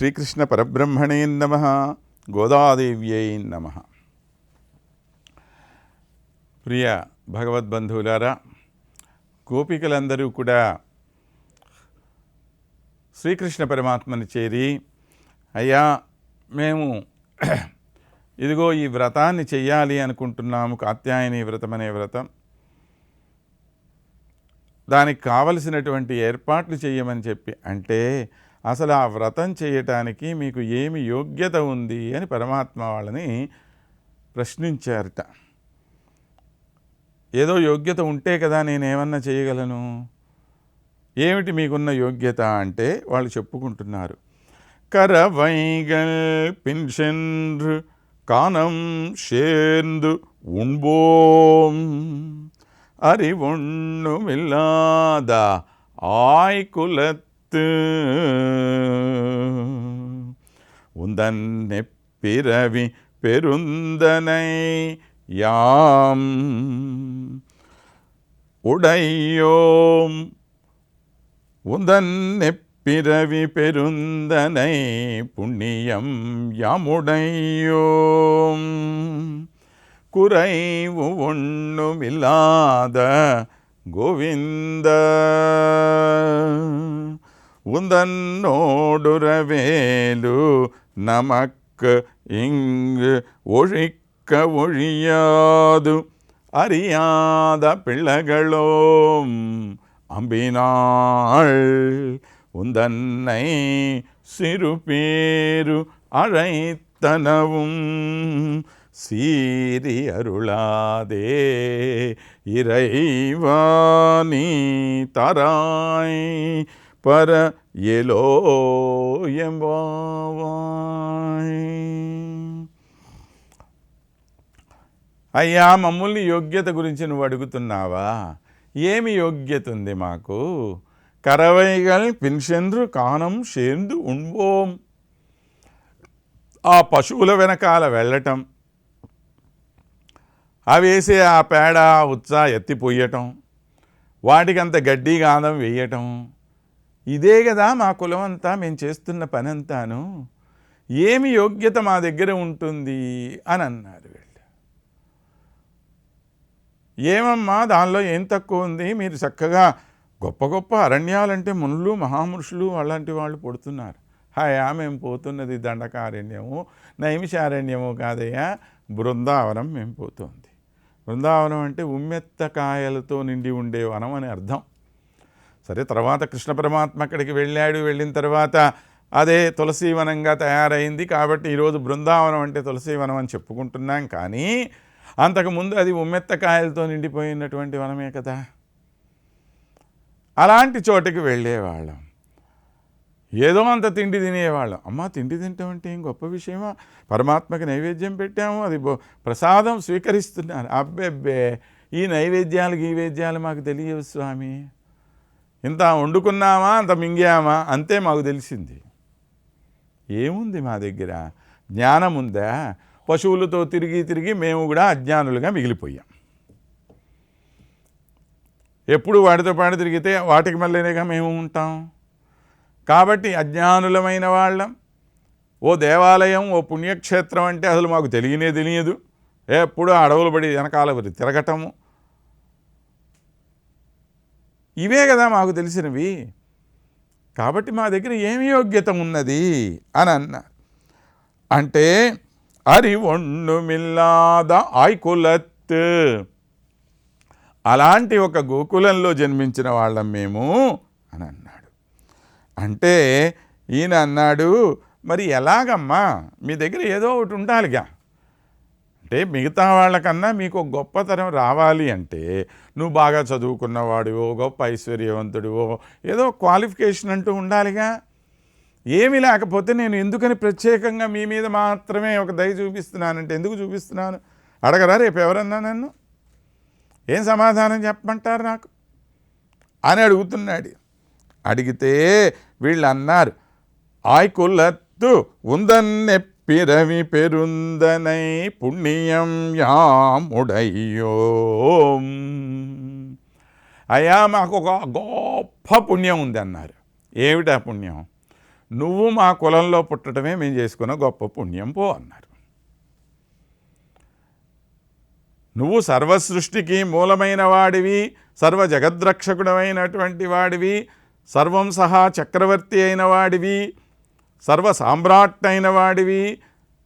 శ్రీకృష్ణ పరబ్రహ్మణే నమ గోదాదేవ్యై నమ. ప్రియ భగవద్బంధువులారా గోపికలందరూ కూడా శ్రీకృష్ణ పరమాత్మని చేరి అయ్యా మేము ఇదిగో ఈ వ్రతాన్ని చెయ్యాలి అనుకుంటున్నాము కాత్యాయని వ్రతం అనే వ్రతం. దానికి కావలసినటువంటి ఏర్పాట్లు చేయమని చెప్పి. అంటే అసలు ఆ వ్రతం చేయటానికి మీకు ఏమి యోగ్యత ఉంది అని పరమాత్మ వాళ్ళని ప్రశ్నించారట. ఏదో యోగ్యత ఉంటే కదా నేనేమన్నా చేయగలను? ఏమిటి మీకున్న యోగ్యత అంటే వాళ్ళు చెప్పుకుంటున్నారు. కర వైగల్ పిన్షెన్రు కానం షేర్ందు మిల్లాద ఆయ్ కులత్ உரைத்து உந்தன் பிறவி பெருந்தனை யாம். உடையோம். உந்தன் பிறவி பெருந்தனை புண்ணியம் யாமுடையோம். குறைவு ஒண்ணுமில்லாத கோவிந்த. உந்தன்னோடுறவேலு நமக்கு இங்கு ஒழிக்க ஒழியாது. அறியாத பிள்ளைகளோம் அம்பினாள் உந்தன்னை சிறு பேரு அழைத்தனவும் சீரி அருளாதே இறைவாணி தராய் पर ఎలోయం అయ్యా మమ్మల్ని యోగ్యత గురించి నువ్వు అడుగుతున్నావా? ఏమి యోగ్యత ఉంది మాకు? కరవైగల్ పిన్షెంద్రు కానం షేందు ఉండ్వోం ఆ పశువుల వెనకాల వెళ్ళటం. అవేసే ఆ పేడ ఉత్సా ఎత్తిపోయటం. వాటికంత గడ్డి గాంధం వేయటం. ఇదే కదా మా కులం అంతా మేము చేస్తున్న పనంతాను. ఏమి యోగ్యత మా దగ్గర ఉంటుంది అని అన్నారు వీళ్ళు. ఏమమ్మా దానిలో ఏం తక్కువ ఉంది? మీరు చక్కగా గొప్ప గొప్ప అరణ్యాలంటే మునులు మహామురుషులు అలాంటి వాళ్ళు పుడుతున్నారు. హాయా మేము పోతున్నది దండకారణ్యము నైమిషారణ్యము కాదయ్యా బృందావనం మేము పోతుంది. బృందావనం అంటే ఉమ్మెత్త కాయలతో నిండి ఉండే వనం అని అర్థం. సరే తర్వాత కృష్ణ పరమాత్మ అక్కడికి వెళ్ళాడు. వెళ్ళిన తర్వాత అదే తులసీవనంగా తయారైంది. కాబట్టి ఈరోజు బృందావనం అంటే తులసీవనం అని చెప్పుకుంటున్నాం. కానీ అంతకుముందు అది ఉమ్మెత్త కాయలతో నిండిపోయినటువంటి వనమే కదా. అలాంటి చోటుకి వెళ్ళేవాళ్ళం. ఏదో అంత తిండి తినేవాళ్ళం. అమ్మ తిండి తింటాం అంటే ఏం గొప్ప విషయమా? పరమాత్మకి నైవేద్యం పెట్టాము. అది ప్రసాదం స్వీకరిస్తున్నారు. అబ్బెబ్బే ఈ నైవేద్యాలు గీవేద్యాలు మాకు తెలియవు స్వామి. ఇంత వండుకున్నామా అంత మింగామా అంతే మాకు తెలిసింది. ఏముంది మా దగ్గర? జ్ఞానం ఉందా? పశువులతో తిరిగి తిరిగి మేము కూడా అజ్ఞానులుగా మిగిలిపోయాం. ఎప్పుడు వాటితో పాటు తిరిగితే వాటికి మళ్ళీనేగా మేము ఉంటాం. కాబట్టి అజ్ఞానులమైన వాళ్ళం. ఓ దేవాలయం ఓ పుణ్యక్షేత్రం అంటే అసలు మాకు తెలియనే తెలియదు. ఎప్పుడు అడవులు పడి వెనకాల తిరగటము. ఇవే కదా మాకు తెలిసినవి. కాబట్టి మా దగ్గర ఏమి యోగ్యత ఉన్నది? అని అన్నారు అంటే అరి ఒండుమిల్లాద ఆయ్కులత్ అలాంటి ఒక గోకులంలో జన్మించిన వాళ్ళం మేము అని అన్నాడు. అంటే ఈయన అన్నాడు మరి ఎలాగమ్మా? మీ దగ్గర ఏదో ఒకటి ఉండాలిగా. అంటే మిగతా వాళ్ళకన్నా మీకు గొప్పతనం రావాలి అంటే నువ్వు బాగా చదువుకున్నవాడివో గొప్ప ఐశ్వర్యవంతుడివో ఏదో క్వాలిఫికేషన్ అంటూ ఉండాలిగా. ఏమి లేకపోతే నేను ఎందుకని ప్రత్యేకంగా మీ మీద మాత్రమే ఒక దయ చూపిస్తున్నానంటే ఎందుకు చూపిస్తున్నాను? అడగరా రేపు ఎవరన్నా నన్ను? ఏం సమాధానం చెప్పమంటారు నాకు? అని అడుగుతున్నాడు. అడిగితే వీళ్ళు అన్నారు ఆయ్కులత్తు பிறவி పిరవి పెరుందనై పుణ్యం உடையோம் అయ్యా మాకు ఒక గొప్ప పుణ్యం ఉంది అన్నారు. ఏమిటా పుణ్యం? నువ్వు మా కులంలో పుట్టడమే మేము చేసుకున్న గొప్ప పుణ్యం పో అన్నారు. నువ్వు సర్వసృష్టికి మూలమైన వాడివి సర్వ జగద్రక్షకుడమైనటువంటి వాడివి సర్వం సహా చక్రవర్తి అయిన వాడివి సర్వ సామ్రాట్ వాడివి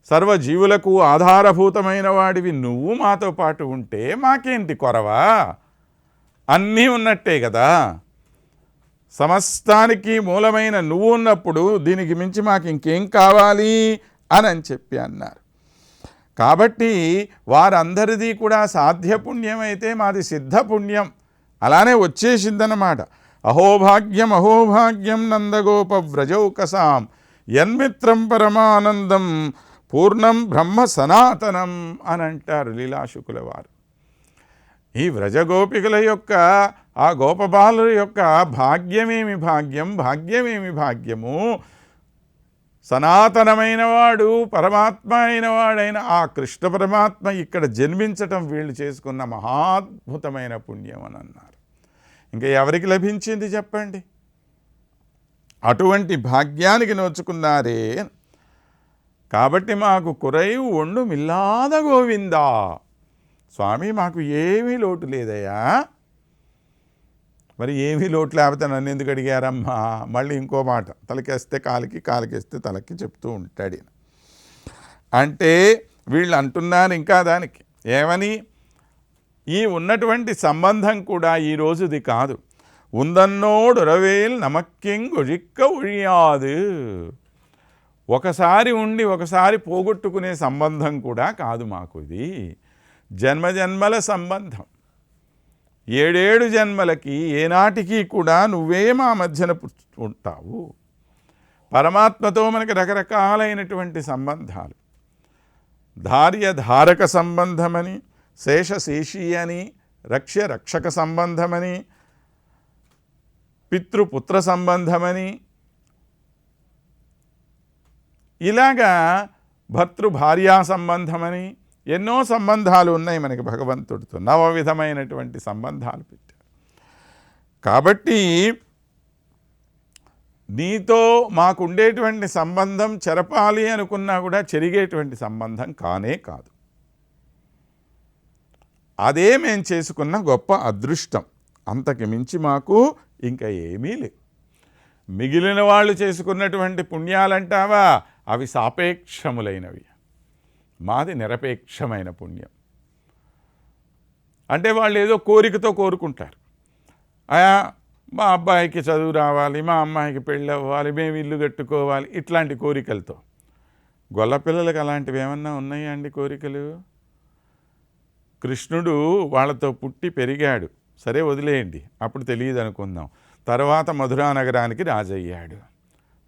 సర్వజీవులకు ఆధారభూతమైన వాడివి నువ్వు మాతో పాటు ఉంటే మాకేంటి కొరవా? అన్నీ ఉన్నట్టే కదా సమస్తానికి మూలమైన నువ్వు ఉన్నప్పుడు దీనికి మించి మాకు ఇంకేం కావాలి? అని అని చెప్పి అన్నారు. కాబట్టి వారందరిది కూడా సాధ్యపుణ్యం అయితే మాది సిద్ధపుణ్యం. అలానే వచ్చేసిందన్నమాట. అహోభాగ్యం అహోభాగ్యం నందగోప వ్రజౌకసాం యన్మిత్రం పరమానందం పూర్ణం బ్రహ్మ సనాతనం అని అంటారు లీలాశుకుల వారు ఈ వ్రజగోపికల యొక్క ఆ గోపబాలుల యొక్క భాగ్యమేమి భాగ్యం? భాగ్యమేమి భాగ్యము? సనాతనమైన వాడు పరమాత్మ అయిన వాడైన ఆ కృష్ణ పరమాత్మ ఇక్కడ జన్మించటం వీళ్ళు చేసుకున్న మహాద్భుతమైన పుణ్యం అని అన్నారు. ఇంకా ఎవరికి లభించింది చెప్పండి? అటువంటి భాగ్యానికి నోచుకున్నారే. కాబట్టి మాకు కురైవు ఒండు మిల్లాద గోవిందా. స్వామి మాకు ఏమీ లోటు లేదయ్యా. మరి ఏమీ లోటు లేకపోతే నన్ను ఎందుకు అడిగారమ్మా? మళ్ళీ ఇంకో మాట తలకేస్తే కాలికి కాలికేస్తే తలకి చెప్తూ ఉంటాడు అంటే వీళ్ళు అంటున్నారు ఇంకా దానికి ఏమని? ఈ ఉన్నటువంటి సంబంధం కూడా ఈ రోజుది కాదు. ఉందన్నోడురవేల్ నమక్కింగుజిక్క ఒళియాదు ఒకసారి ఉండి ఒకసారి పోగొట్టుకునే సంబంధం కూడా కాదు మాకు ఇది. జన్మజన్మల సంబంధం. ఏడేడు జన్మలకి ఏనాటికి కూడా నువ్వే మా మధ్యన ఉంటావు. పరమాత్మతో మనకి రకరకాలైనటువంటి సంబంధాలు. ధార్య ధారక సంబంధమని శేషశేషి అని రక్ష్య రక్షక సంబంధమని పితృపుత్ర సంబంధమని. ఇలాగా భర్తృ భార్యా సంబంధమని ఎన్నో సంబంధాలు ఉన్నాయి మనకి భగవంతుడితో. నవ విధమైనటువంటి సంబంధాలు పెట్టారు కాబట్టి నీతో మాకుండేటువంటి సంబంధం చెరపాలి అనుకున్నా కూడా చెరిగేటువంటి సంబంధం కానే కాదు. అదే మేము చేసుకున్న గొప్ప అదృష్టం. అంతకు మించి మాకు ఇంకా ఏమీ లేవు మిగిలిన వాళ్ళు చేసుకున్నటువంటి పుణ్యాలంటావా? అవి సాపేక్షములైనవి. మాది నిరపేక్షమైన పుణ్యం. అంటే వాళ్ళు ఏదో కోరికతో కోరుకుంటారు. ఆయా మా అబ్బాయికి చదువు రావాలి మా అమ్మాయికి పెళ్ళి అవ్వాలి మేము ఇల్లు కట్టుకోవాలి ఇట్లాంటి కోరికలతో. గొల్లపిల్లలకు అలాంటివి ఏమన్నా ఉన్నాయా అండి కోరికలు? కృష్ణుడు వాళ్ళతో పుట్టి పెరిగాడు. సరే వదిలేయండి అప్పుడు తెలియదు అనుకుందాం తర్వాత మధురా నగరానికి రాజయ్యాడు.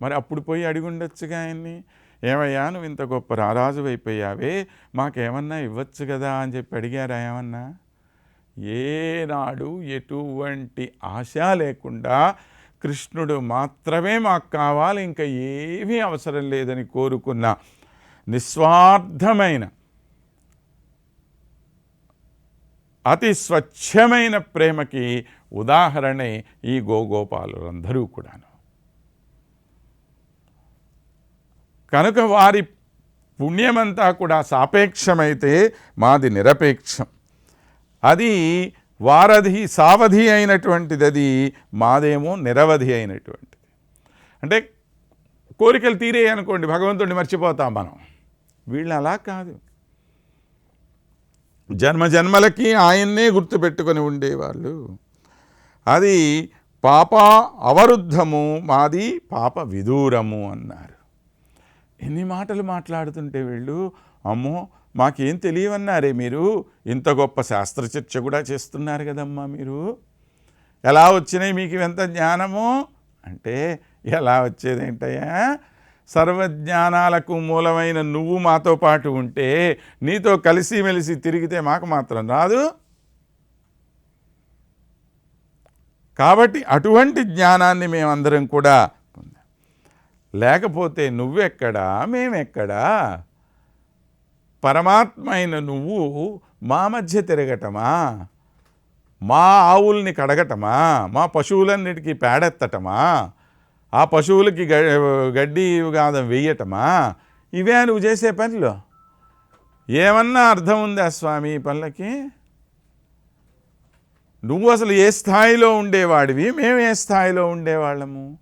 మరి అప్పుడు పోయి అడిగుండొచ్చుగా ఆయన్ని? ఏమయ్యా నువ్వు ఇంత గొప్ప రారాజు అయిపోయావే మాకేమన్నా ఇవ్వచ్చు కదా అని చెప్పి అడిగారా ఏమన్నా? ఏనాడు ఎటువంటి ఆశ లేకుండా కృష్ణుడు మాత్రమే మాకు కావాలి ఇంకా ఏమీ అవసరం లేదని కోరుకున్న నిస్వార్థమైన అతి స్వచ్ఛమైన ప్రేమకి ఉదాహరణే ఈ గోగోపాలులందరూ కూడాను. కనుక వారి పుణ్యమంతా కూడా సాపేక్షమైతే మాది నిరపేక్షం. అది వారధి సావధి అయినటువంటిది అది మాదేమో నిరవధి అయినటువంటిది. అంటే కోరికలు తీరే అనుకోండి భగవంతుడిని మర్చిపోతాం మనం. వీళ్ళు అలా కాదు. జన్మ జన్మలకి ఆయన్నే గుర్తుపెట్టుకొని ఉండేవాళ్ళు. అది పాప అవరుద్ధము మాది పాప విదూరము అన్నారు. ఎన్ని మాటలు మాట్లాడుతుంటే వీళ్ళు అమ్మో మాకేం తెలియవన్నారే మీరు? ఇంత గొప్ప శాస్త్రచర్చ కూడా చేస్తున్నారు కదమ్మా మీరు. ఎలా వచ్చినాయి మీకు ఎంత జ్ఞానము? అంటే ఎలా వచ్చేదేంటయ్యా? సర్వజ్ఞానాలకు మూలమైన నువ్వు మాతో పాటు ఉంటే నీతో కలిసిమెలిసి తిరిగితే మాకు మాత్రం రాదు. కాబట్టి అటువంటి జ్ఞానాన్ని మేమందరం కూడా పొందాం. లేకపోతే నువ్వెక్కడా మేమెక్కడా? పరమాత్మైన నువ్వు మా మధ్య తిరగటమా? మా ఆవుల్ని కడగటమా? మా పశువులన్నిటికీ పేడెత్తటమా? ఆ పశువులకి గ- గడ్డి కాదు వెయ్యటమా? ఇవే నువ్వు చేసే పనులు? ఏమన్నా అర్థం ఉందా స్వామి ఈ పనులకి? నువ్వు అసలు ఏ స్థాయిలో ఉండేవాడివి? మేము ఏ స్థాయిలో ఉండేవాళ్ళము?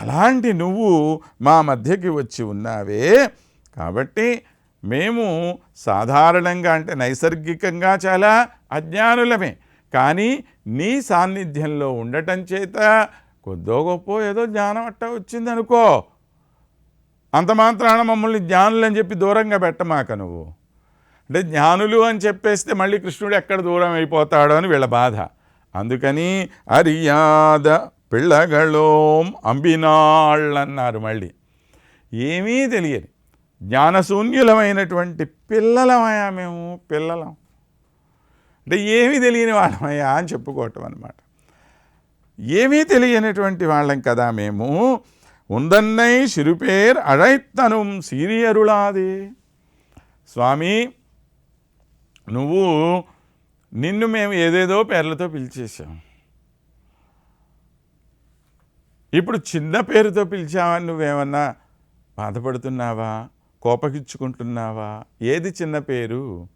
అలాంటి నువ్వు మా మధ్యకి వచ్చి ఉన్నావే. కాబట్టి మేము సాధారణంగా అంటే నైసర్గికంగా చాలా అజ్ఞానులమే. కానీ నీ సాన్నిధ్యంలో ఉండటం చేత కొద్దో గొప్ప ఏదో జ్ఞానం అట్ట వచ్చిందనుకో అంత మాత్రాన మమ్మల్ని జ్ఞానులు అని చెప్పి దూరంగా పెట్టమాక నువ్వు. అంటే జ్ఞానులు అని చెప్పేస్తే మళ్ళీ కృష్ణుడు ఎక్కడ దూరం అయిపోతాడో అని వీళ్ళ బాధ. అందుకని అరియాద పిల్లగళోం అంబినాళ్ళన్నారు మళ్ళీ. ఏమీ తెలియదు. జ్ఞానశూన్యులమైనటువంటి పిల్లలమయా మేము పిల్లలం. అంటే ఏమీ తెలియని వాళ్ళమయ్యా అని చెప్పుకోవటం అనమాట ఏమీ తెలియనటువంటి వాళ్ళం కదా మేము. ఉందన్నై సిరుపేర్ అழைత్తనుం సీరియరులాది స్వామి నువ్వు నిన్ను మేము ఏదేదో పేర్లతో పిలిచేసాం ఇప్పుడు చిన్న పేరుతో పిలిచావని నువ్వేమన్నా బాధపడుతున్నావా? కోపగించుకుంటున్నావా? ఏది చిన్న పేరు?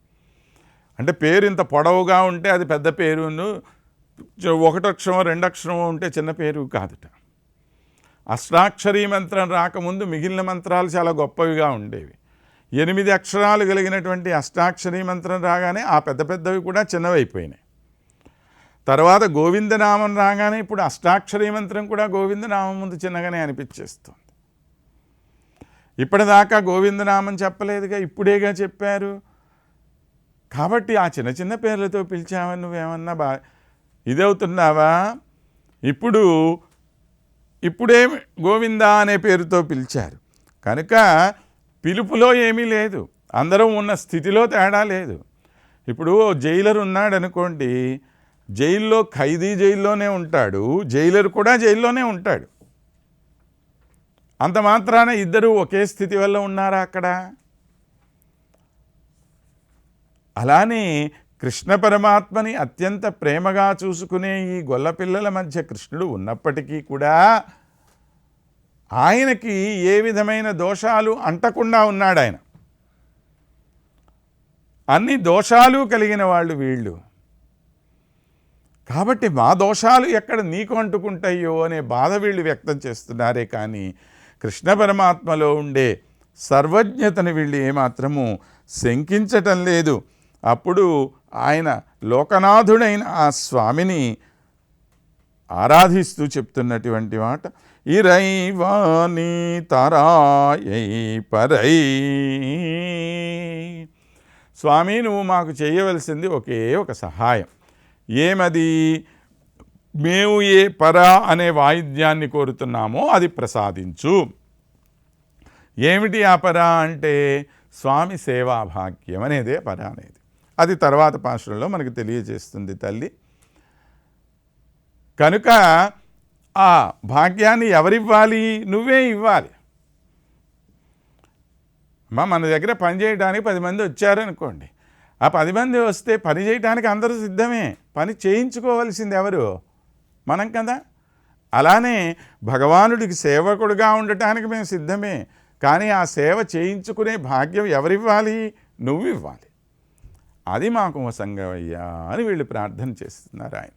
అంటే పేరు ఇంత పొడవుగా ఉంటే అది పెద్ద పేరును ఒకటక్షరం రెండు అక్షరం ఉంటే చిన్న పేరు కాదుట. అష్టాక్షరీ మంత్రం రాకముందు మిగిలిన మంత్రాలు చాలా గొప్పవిగా ఉండేవి. ఎనిమిది అక్షరాలు కలిగినటువంటి అష్టాక్షరీ మంత్రం రాగానే ఆ పెద్ద పెద్దవి కూడా చిన్నవైపోయినాయి. తర్వాత గోవిందనామం రాగానే ఇప్పుడు అష్టాక్షరీ మంత్రం కూడా గోవిందనామం ముందు చిన్నగానే అనిపించేస్తుంది. ఇప్పటిదాకా గోవిందనామం చెప్పలేదుగా ఇప్పుడేగా చెప్పారు? కాబట్టి ఆ చిన్న చిన్న పేర్లతో పిలిచావని నువ్వేమన్నా బా ఇదవుతున్నావా? ఇప్పుడు ఇప్పుడే గోవింద అనే పేరుతో పిలిచారు. కనుక పిలుపులో ఏమీ లేదు. అందరం ఉన్న స్థితిలో తేడా లేదు. ఇప్పుడు ఓ జైలర్ ఉన్నాడు అనుకోండి జైల్లో ఖైదీ జైల్లోనే ఉంటాడు జైలర్ కూడా జైల్లోనే ఉంటాడు. అంత మాత్రాన ఇద్దరు ఒకే స్థితి వల్ల ఉన్నారా అక్కడ? అలానే కృష్ణ పరమాత్మని అత్యంత ప్రేమగా చూసుకునే ఈ గొల్లపిల్లల మధ్య కృష్ణుడు ఉన్నప్పటికీ కూడా ఆయనకి ఏ విధమైన దోషాలు అంటకుండా ఉన్నాడు ఆయన. అన్ని దోషాలు కలిగిన వాళ్ళు వీళ్ళు. కాబట్టి మా దోషాలు ఎక్కడ నీకు అంటుకుంటాయో అనే బాధ వీళ్ళు వ్యక్తం చేస్తున్నారే కానీ కృష్ణ పరమాత్మలో ఉండే సర్వజ్ఞతను వీళ్ళు ఏమాత్రము శంకించటం లేదు. అప్పుడు ఆయన లోకనాథుడైన ఆ స్వామిని ఆరాధిస్తూ చెప్తున్నటువంటి మాట ఇరైవాణి తరాయై పరై. స్వామి నువ్వు మాకు చేయవలసింది ఒకే ఒక సహాయం. ఏమది? మేము ఏ పర అనే వాయిద్యాన్ని కోరుతున్నామో అది ప్రసాదించు. ఏమిటి ఆ పర అంటే స్వామి సేవాభాగ్యం అనేదే పర అనేది. అది తర్వాత పాశ్రంలో మనకు తెలియజేస్తుంది తల్లి. కనుక ఆ భాగ్యాన్ని ఎవరివ్వాలి? నువ్వే ఇవ్వాలి. అమ్మా మన దగ్గర పని చేయడానికి పది మంది వచ్చారనుకోండి. ఆ పది మంది వస్తే పని చేయడానికి అందరూ సిద్ధమే. పని చేయించుకోవలసింది ఎవరు? మనం కదా. అలానే భగవానుడికి సేవకుడుగా ఉండటానికి మేము సిద్ధమే. కానీ ఆ సేవ చేయించుకునే భాగ్యం ఎవరివ్వాలి? నువ్వు ఇవ్వాలి అది మాకు సంగమయ్యా అని వీళ్ళు ప్రార్థన చేస్తున్నారు ఆయన.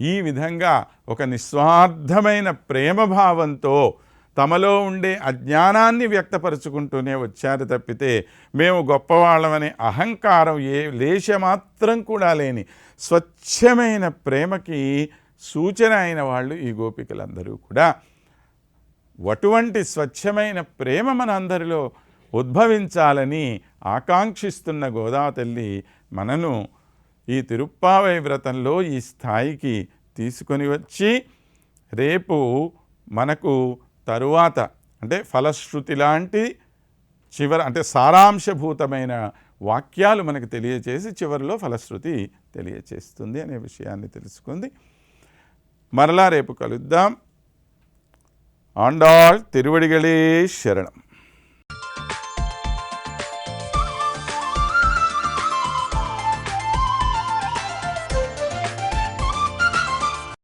ఈ విధంగా ఒక నిస్వార్థమైన ప్రేమ భావంతో తమలో ఉండే అజ్ఞానాన్ని వ్యక్తపరుచుకుంటూనే వచ్చారు తప్పితే మేము గొప్పవాళ్ళమనే అహంకారం ఏ లేశమాత్రం కూడా లేని స్వచ్ఛమైన ప్రేమకి సూచన అయిన వాళ్ళు ఈ గోపికలందరూ కూడా. అటువంటి స్వచ్ఛమైన ప్రేమ మనందరిలో ఉద్భవించాలని ఆకాంక్షిస్తున్న గోదాతల్లి మనను ఈ తిరుప్పావై వ్రతంలో ఈ స్థాయికి తీసుకొని వచ్చి రేపు మనకు తరువాత అంటే ఫలశ్రుతి లాంటి చివర అంటే సారాంశభూతమైన వాక్యాలు మనకు తెలియచేసి చివరిలో ఫలశ్రుతి తెలియచేస్తుంది అనే విషయాన్ని తెలుసుకుంది. మరలా రేపు కలుద్దాం. ఆండాళ్ తిరువడిగళే శరణం.